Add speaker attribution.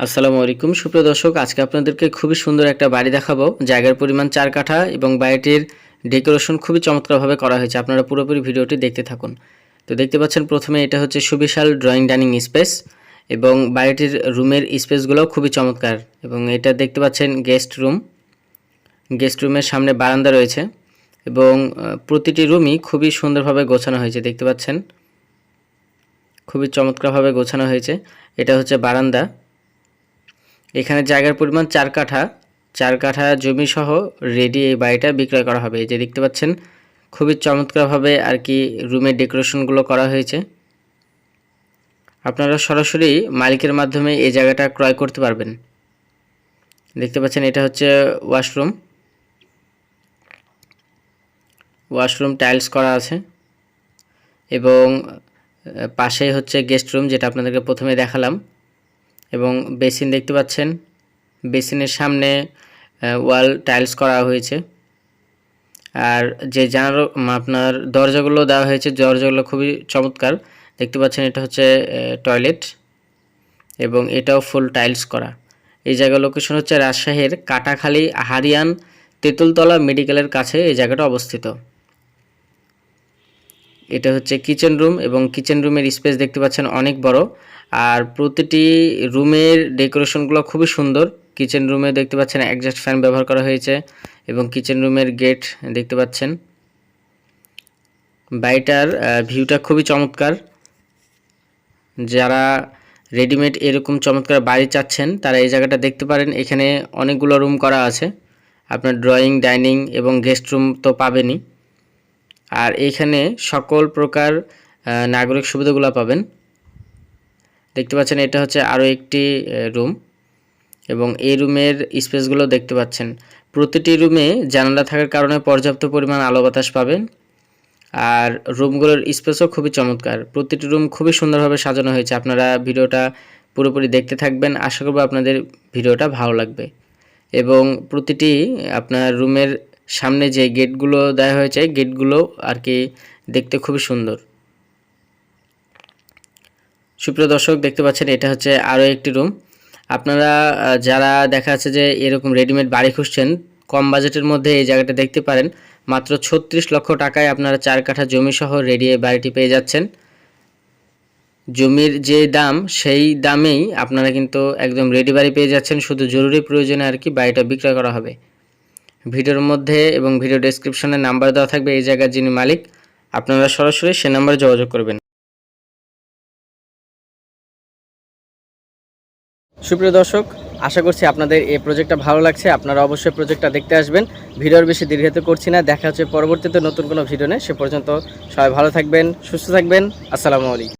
Speaker 1: আসসালামু আলাইকুম। সুপ্রিয় দর্শক, আজকে আপনাদেরকে খুবই সুন্দর একটা বাড়ি দেখাবো। জায়গার পরিমাণ চার কাঠা এবং বাড়িটির ডেকোরেশন খুবই চমৎকারভাবে করা হয়েছে। আপনারা পুরোপুরি ভিডিওটি দেখতে থাকুন। তো দেখতে পাচ্ছেন, প্রথমে এটা হচ্ছে সুবিশাল ড্রয়িং ডাইনিং স্পেস এবং বাড়িটির রুমের স্পেসগুলোও খুবই চমৎকার এবং এটা দেখতে পাচ্ছেন গেস্ট রুম। গেস্ট রুমের সামনে বারান্দা রয়েছে এবং প্রতিটি রুমই খুবই সুন্দরভাবে গোছানো হয়েছে, দেখতে পাচ্ছেন। খুবই চমৎকারভাবে গোছানো হয়েছে। এটা হচ্ছে বারান্দা। এখানে জায়গার পরিমাণ চার কাঠা। চার কাঠা জমি সহ রেডি এই বাড়িটা বিক্রয় করা হবে। এই যে দেখতে পাচ্ছেন, খুবই চমৎকারভাবে আর কি রুমের ডেকোরেশনগুলো করা হয়েছে। আপনারা সরাসরি মালিকের মাধ্যমে এই জায়গাটা ক্রয় করতে পারবেন। দেখতে পাচ্ছেন, এটা হচ্ছে ওয়াশরুম ওয়াশরুম টাইলস করা আছে এবং পাশেই হচ্ছে গেস্ট রুম যেটা আপনাদেরকে প্রথমে দেখালাম। এবং বেসিন দেখতে পাচ্ছেন। বেসিনের সামনে ওয়াল টাইলস করা হয়েছে। আর যে জানালা আপনার দরজাগুলো দেওয়া হয়েছে, দরজাগুলো খুবই চমৎকার। দেখতে পাচ্ছেন এটা হচ্ছে টয়লেট এবং এটাও ফুল টাইলস করা। এই জায়গা লোকেশন হচ্ছে রাজশাহীর কাটাখালী হারিয়ান তেঁতুলতলা মেডিকেলের কাছে, এই জায়গাটা অবস্থিত। এটা হচ্ছে কিচেন রুম এবং কিচেন রুমের স্পেস দেখতে পাচ্ছেন অনেক বড়। আর প্রতিটি রুমের ডেকোরেশনগুলো খুবই সুন্দর। কিচেন রুমে দেখতে পাচ্ছেন অ্যাডজাস্ট ফ্যান ব্যবহার করা হয়েছে এবং কিচেন রুমের গেট দেখতে পাচ্ছেন। বাড়িটার ভিউটা খুবই চমৎকার। যারা রেডিমেড এরকম চমৎকার বাড়ি চাচ্ছেন, তারা এই জায়গাটা দেখতে পারেন। এখানে অনেকগুলো রুম করা আছে। আপনার ড্রয়িং ডাইনিং এবং গেস্ট রুম তো পাবেনই। আর এইখানে সকল প্রকার নাগরিক সুবিধাগুলো পাবেন। দেখতে পাচ্ছেন এটা হচ্ছে আরও একটি রুম এবং এই রুমের স্পেসগুলো দেখতে পাচ্ছেন। প্রতিটি রুমে জানালা থাকার কারণে পর্যাপ্ত পরিমাণ আলো বাতাস পাবেন আর রুমগুলোর স্পেসও খুবই চমৎকার। প্রতিটি রুম খুবই সুন্দরভাবে সাজানো হয়েছে। আপনারা ভিডিওটা পুরোপুরি দেখতে থাকবেন। আশা করব আপনাদের ভিডিওটা ভালো লাগবে। এবং প্রতিটি আপনার রুমের সামনে যে গেটগুলো দেওয়া হয়েছে গেটগুলো আর কি দেখতে খুবই সুন্দর। সুপ্রিয় দর্শক, দেখতে পাচ্ছেন এটা হচ্ছে আরও একটি রুম আপনারা যারা দেখা যাচ্ছে যে এরকম রেডিমেড বাড়ি খুঁজছেন, কম বাজেটের মধ্যে এই জায়গাটা দেখতে পারেন। মাত্র ছত্রিশ লক্ষ টাকায় আপনারা চার কাঠা জমি সহ রেডি এই বাড়িটি পেয়ে যাচ্ছেন। জমির যে দাম, সেই দামেই আপনারা কিন্তু একদম রেডি বাড়ি পেয়ে যাচ্ছেন। শুধু জরুরি প্রয়োজনে আর কি বাড়িটা বিক্রয় করা হবে। ভিডিওর মধ্যে এবং ভিডিও ডেসক্রিপশনে নাম্বার দেওয়া থাকবে এই জায়গার যিনি মালিক, আপনারা সরাসরি সে নাম্বারে যোগাযোগ করবেন। সুপ্রিয় দর্শক, আশা করছি আপনাদের এই প্রজেক্টটা ভালো লাগছে। আপনারা অবশ্যই প্রজেক্টটা দেখতে আসবেন। ভিডিওর বেশি দীর্ঘায়িত করছি না। দেখা হচ্ছে পরবর্তীতে নতুন কোনো ভিডিও নেই সে পর্যন্ত সবাই ভালো থাকবেন, সুস্থ থাকবেন। আসসালামু আলাইকুম।